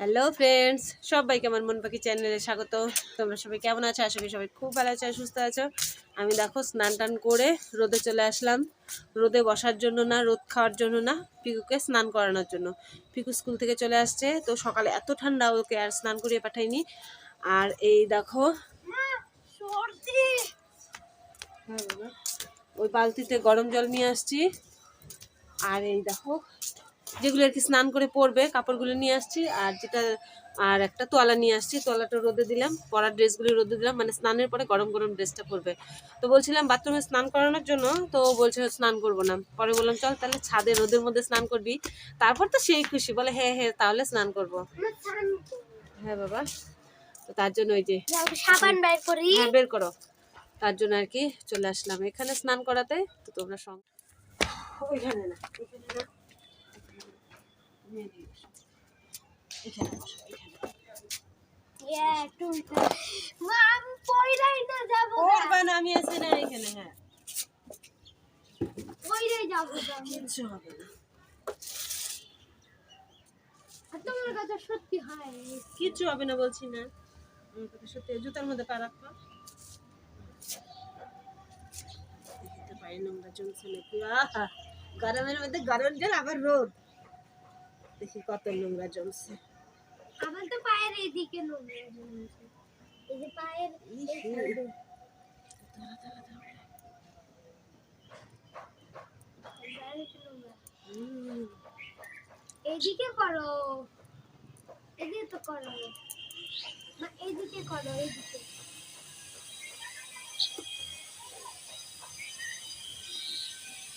Hello friends সবাইকে আমার মন পাখি চ্যানেলে স্বাগত। তোমরা সবাই কেমন আছো? আশা করি সবাই খুব ভালো আছো সুস্থ আছো। আমি দেখো, স্নান টান করে রোদে চলে আসলাম। রোদে বসার জন্য না, রোদ খাওয়ার জন্য না, পিকুকে স্নান করানোর জন্য। পিকু স্কুল থেকে চলে আসছে, তো সকালে এত ঠান্ডা ওকে আর স্নান করিয়ে পাঠাইনি। আর এই দেখো, ওই বালতিতে গরম জল নিয়ে আসছি। আর এই দেখো যেগুলো আর কি স্নান করে পরবে কাপড়গুলো নিয়ে আসছি আর যেটা আর একটা তোয়ালা নিয়ে আসছি তোয়ালাটা রোদে দিলাম পরার ড্রেসগুলো রোদে দিলাম মানে স্নানের পরে গরম গরম ড্রেসটা পরবে। তো বলছিলাম বাথরুমে স্নান করানোর জন্য তো ও বলছে স্নান করব না। পরে বললাম চল তাহলে ছাদে রোদের মধ্যে স্নান করবি। তারপর তো সেই খুশি বলে হ্যাঁ হ্যাঁ তাহলে স্নান করব। হ্যাঁ বাবা। তো তার জন্য ওই যে সাবান বের করি। হ্যাঁ বের করো। তার জন্য আর কি চলে আসলাম। এখানে স্নান করাতে তো তোমরা সঙ্গে ওইখানে না এখানে না। এখানে হবে না তোমার সত্যি হয় হবে না বলছি না সত্যি জুতার মধ্যে পা রাখো পাই নোংরা জমছে নাকি গরমের মধ্যে গরম জল, আবার রোদ। দেখি কত নোংরা জমছে। আমার তো পায়ের এইদিকে নোংরা জমেছে। এই যে পায়ের এইদিকে করো। এদিকে তো করো। না এইদিকে করো এইদিকে।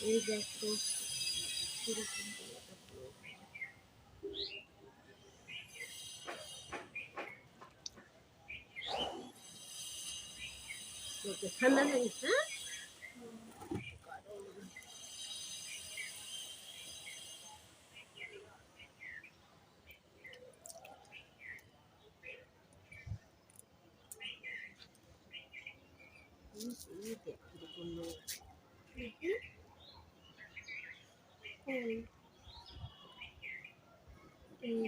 এই দেখো কীরকম। তোকে ঠান্ডা লাগিস হ্যাঁ এই দেখ কীরকম নোংরা। এই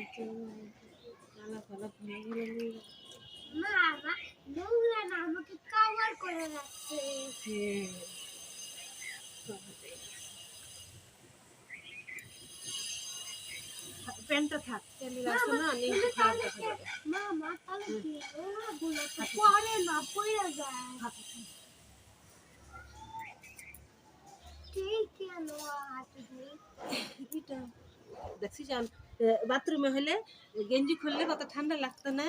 যে কালা কালা ঘন ঘন নোংরা। মা মা নোংরা না আমাকে কাভার করে রাখছে। হ্যাঁ। প্যান্টটা থাক ক্যামেরা আসো না নিচে খারাপ দেখা যাবে মা মা তাহলে কি? নোংরা গুলো পরে না পড়ে যায়। কেন হাতে দিয়ে দেখছিস বাথরুমে হলে গেঞ্জি খুললে কত ঠান্ডা লাগতো না?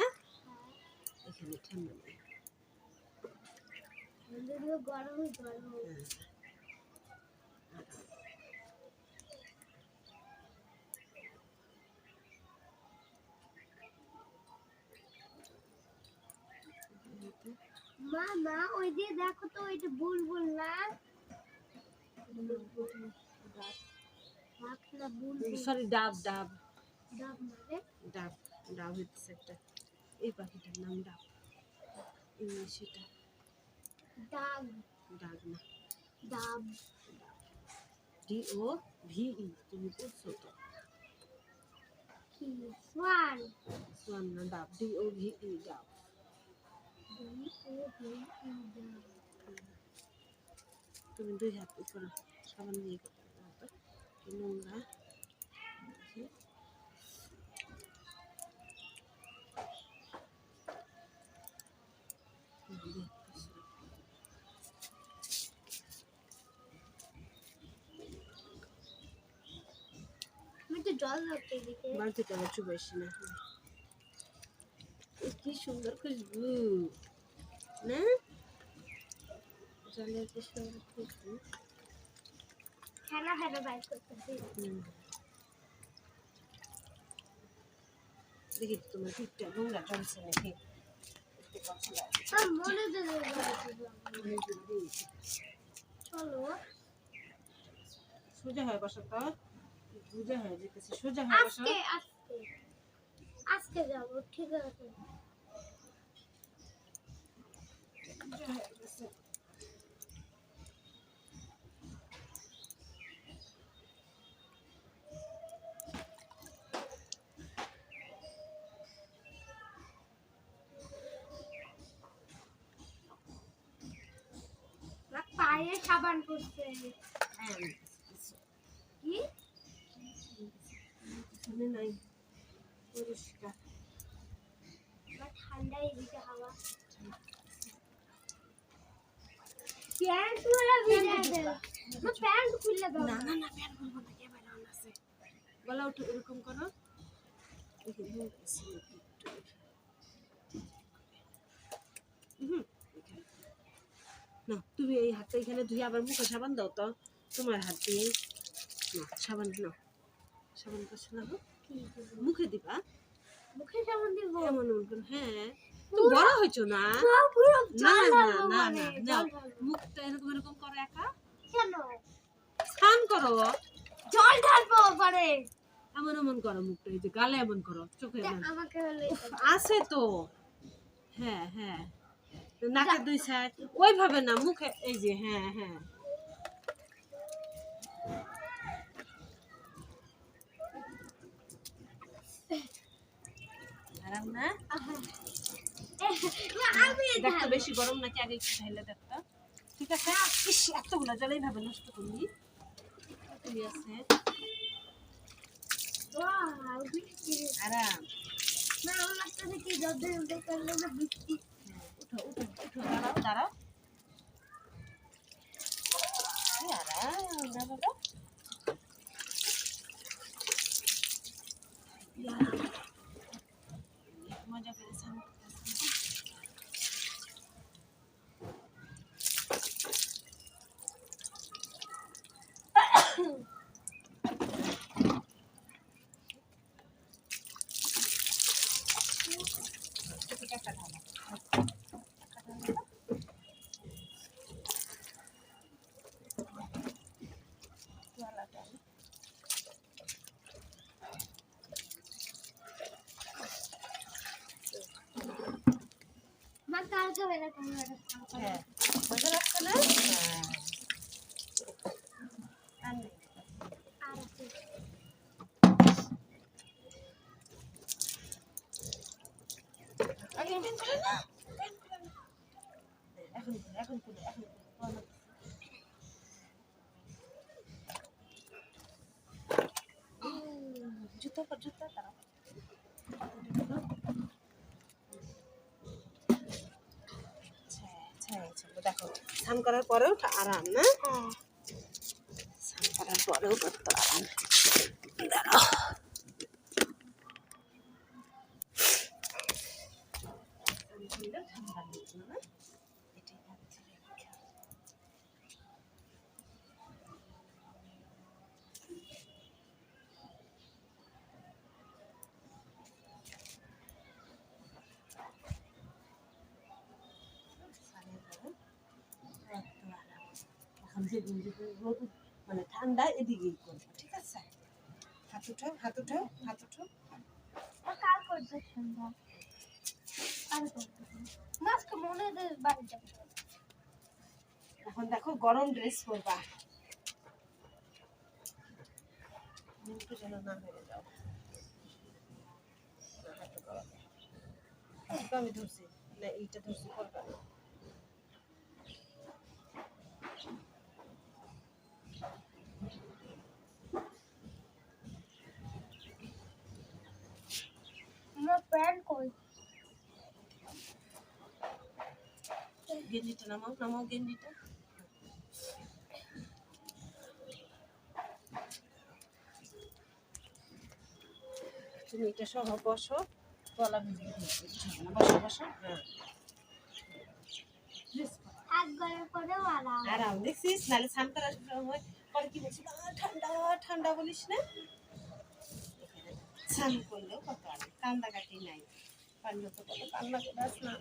এখানে ঠান্ডা নেই গরম মা মা ওই দিয়ে দেখো তো ওইটা বুলবুল না? সরি ডাব ডাব। ডাব মানে? ডাব ডাব হচ্ছে একটা। এই পাখিটার নাম এই সেটা। ডাব ডাব না। Dove. D O V E. তুমি পড়ছো তো? সোয়ান। সোয়ান না ডাব। ডি ও ভি ই ডাব। তুমি দুই হাত করো সাবান দিয়ে নোংরা জল চুবাইছি না। কি সুন্দর খুশবু। না? জলের কি সুন্দর খুশবু। বাইর করতেছি দেখি তোমার পিঠটা নোংরা জমছে নাকি। চলো। সোজা হয়ে বসো তো বুঝা হয়ে যেতেছে সোজা হয়ে বসো। আজকে আজকে আজকে যাব ঠিক আছে। পায়ে সাবান করছে হ্যাঁ। এখানে নাই পরিষ্কার ঠান্ডা এদিকে হাওয়া প্যান্ট খুলে ভিজে দেবে মা প্যান্ট খুলে দাও না না না প্যান বলব না ক্যামেরা অন আছে গলা উঠে এরকম করো এখানে আছে একটু। হুম, এখানে। না তুমি এই হাতটা এখানে ধুয়ে আবার মুখে সাবান দাও তো। তোমার হাত দিয়ে। না সাবান না সাবান মুখে দিবা? মুখে সাবান দিব? এমন হ্যাঁ। তুমি বড় হয়েছো না? না না না মানে, না। মুখটা এরকম এরকম করো একা। কেন? স্নান করো। জল ঢালবো পরে এমন এমন করো মুখটা এই যে গালে এমন করো চোখে আমাকে আছে তো। হ্যাঁ হ্যাঁ। নাকের দুই সাইড ওইভাবে না মুখে এই যে হ্যাঁ হ্যাঁ। আরাম না? আমি দেখতো বেশি গরম নাকি আগে একটু ঢাইলে দেখতো। ঠিক আছে? ইস এতগুলো জল এইভাবে নষ্ট করলি। ঠিক আছে। আরাম। না আমার লাগতেছে কি যদ্দূর উঠে করলে না বৃষ্টি। উঠো উঠো উঠো দাঁড়াও দাঁড়াও এই আরাম না বাবা ইয়া। মজা করে স্নান করতেছি। একটা ঢালা। মা কালকে বেলা একটা হ্যাঁ মজা লাগছে না হ্যাঁ আর নেই। আর আছে আগে পেন করে না পেন করে না এখন করে এখন করে এখন করে বলো। উম, জুতো জুতো তারা দেখো স্নান করার পরেও আরাম না? হ্যাঁ। স্নান করার পরেও কত আরাম। দাঁড়াও। ঠান্ডা লাগছে না মানে ঠান্ডা এদিকেই করব ঠিক আছে হাত উঠাও হাত উঠাও হাত উঠাও সন্ধ্যা কাল করতে মাস্ক মনে দে বাড়ি যাবে এখন দেখো গরম ড্রেস পরবা। যেন না হয়ে যাও। আমি ধরছি। না এইটা ধরছি করবা প্যান্ট কই? গেঞ্জিটা নামাও নামাও গেঞ্জিটা। তুমি এটা সহ বসো গলা ভিজিয়ে বসো বসো। হ্যাঁ আরাম দেখছিস? নাহলে স্নান করার সময় পরে কি বলছিল ঠান্ডা ঠান্ডা বলিস না? স্নান করলেও কত আরাম। কান্দা কাটি নাই। পারলে তো কত কান্না করে স্নান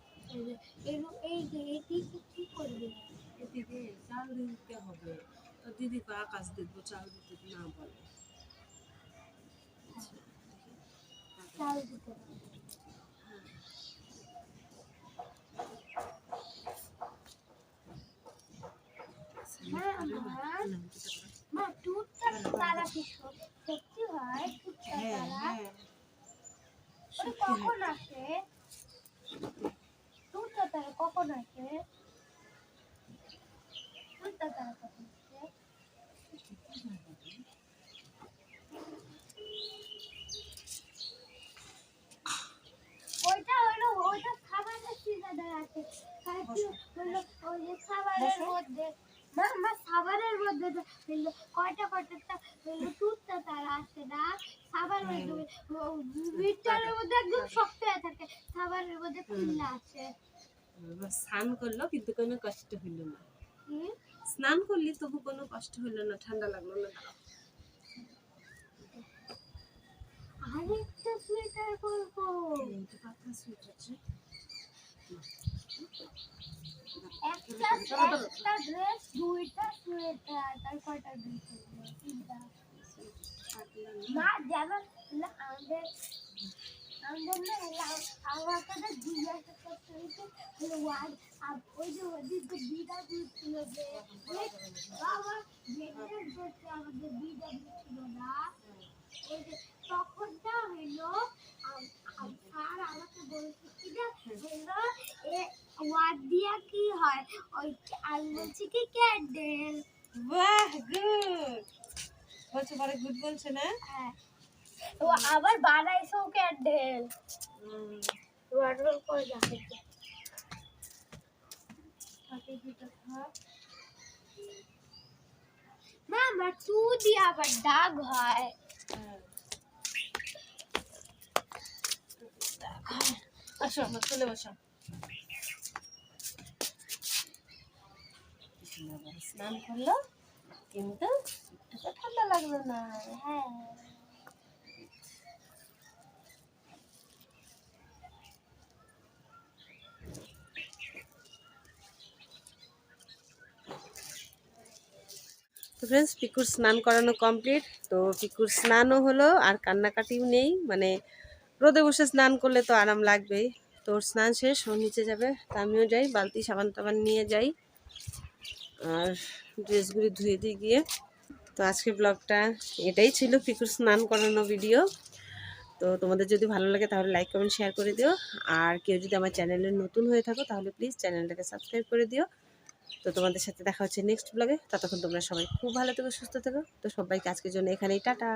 এই এটি কি করবে? এদিকে চাল দিতে হবে। তো দিদি কয় আকাশ দেখব চাল দিতে না বলে। চাল দিতে মা। আমার তারা কি সত্যি হয়? হ্যাঁ তারা? হ্যাঁ। কখন আসে টুটটা তারা কখন আসে টুটটা তারা কখন আসে ওইটা হলো ওইটা খাবারের সিজনে আছে কাকি হলো ওই যে খাবারের মধ্যে মা মা খাবারের মধ্যে তো হলো কয়টা কয়টা হলো টুটটা তারা আসে না খাবার মধ্যে মিটারের মধ্যে একদম শক্ত হয়ে থাকে খাবারের মধ্যে খুললে আছে এবার স্নান করল কিন্তু কোনো কষ্ট হইল না। স্নান করলি তবু কোনো কষ্ট হইল না ঠান্ডা লাগল না। আরেকটা সোয়েটার করব এইটা পাতলা সুইট আছে। একটা একটা ড্রেস দুইটা সোয়েটার তার কয়টা ড্রেস না যেমন আমাদের আমাদের না আমাকে জিজ্ঞাসা হলো ওয়ান ওই যে ওদের যে বিটা ছিল যে বাবা যেদিন করতে আমাদের বিটা ছিল ওই যে তখনটা স্যার আমাকে বলছে কি হইল এ ওয়ার্ড দিয়া কি হয় ওই আমি বলছি কি ক্যান্ডেল বাহ গুড বলছে পরে গুড বলছে না হ্যাঁ ও আবার বানাইছেও ক্যান্ডেল হুম, ওয়াটার করে যাচ্ছে। দুটো থাক আমার টু দিয়ে আবার দাগ হয়। আসো আমার চলে বসো। স্নান করল কিন্তু ঠান্ডা লাগল না। হ্যাঁ। তো ফ্রেন্ডস পিকুর স্নান করানো কমপ্লিট তো পিকুর স্নানও হলো, আর কান্নাকাটিও নেই। মানে রোদে বসে স্নান করলে তো আরাম লাগবেই। তো স্নান শেষ, ও নিচে যাবে। তা আমিও যাই, বালতি সাবান টাবান নিয়ে যাই। আর ড্রেসগুলি ধুয়ে দিয়ে গিয়ে। তো আজকের ব্লগটা এটাই ছিল পিকুর স্নান করানো ভিডিও তো তোমাদের যদি ভালো লাগে তাহলে লাইক কমেন্ট শেয়ার করে দিও। আর কেউ যদি আমার চ্যানেলে নতুন হয়ে থাকো তাহলে প্লিজ চ্যানেলটাকে সাবস্ক্রাইব করে দিও। তো তোমাদের সাথে দেখা হচ্ছে নেক্সট ব্লগে ততক্ষণ তোমরা সবাই খুব ভালো থেকো, সুস্থ থেকো। তো সবাইকে আজকের জন্য এখানেই, টাটা।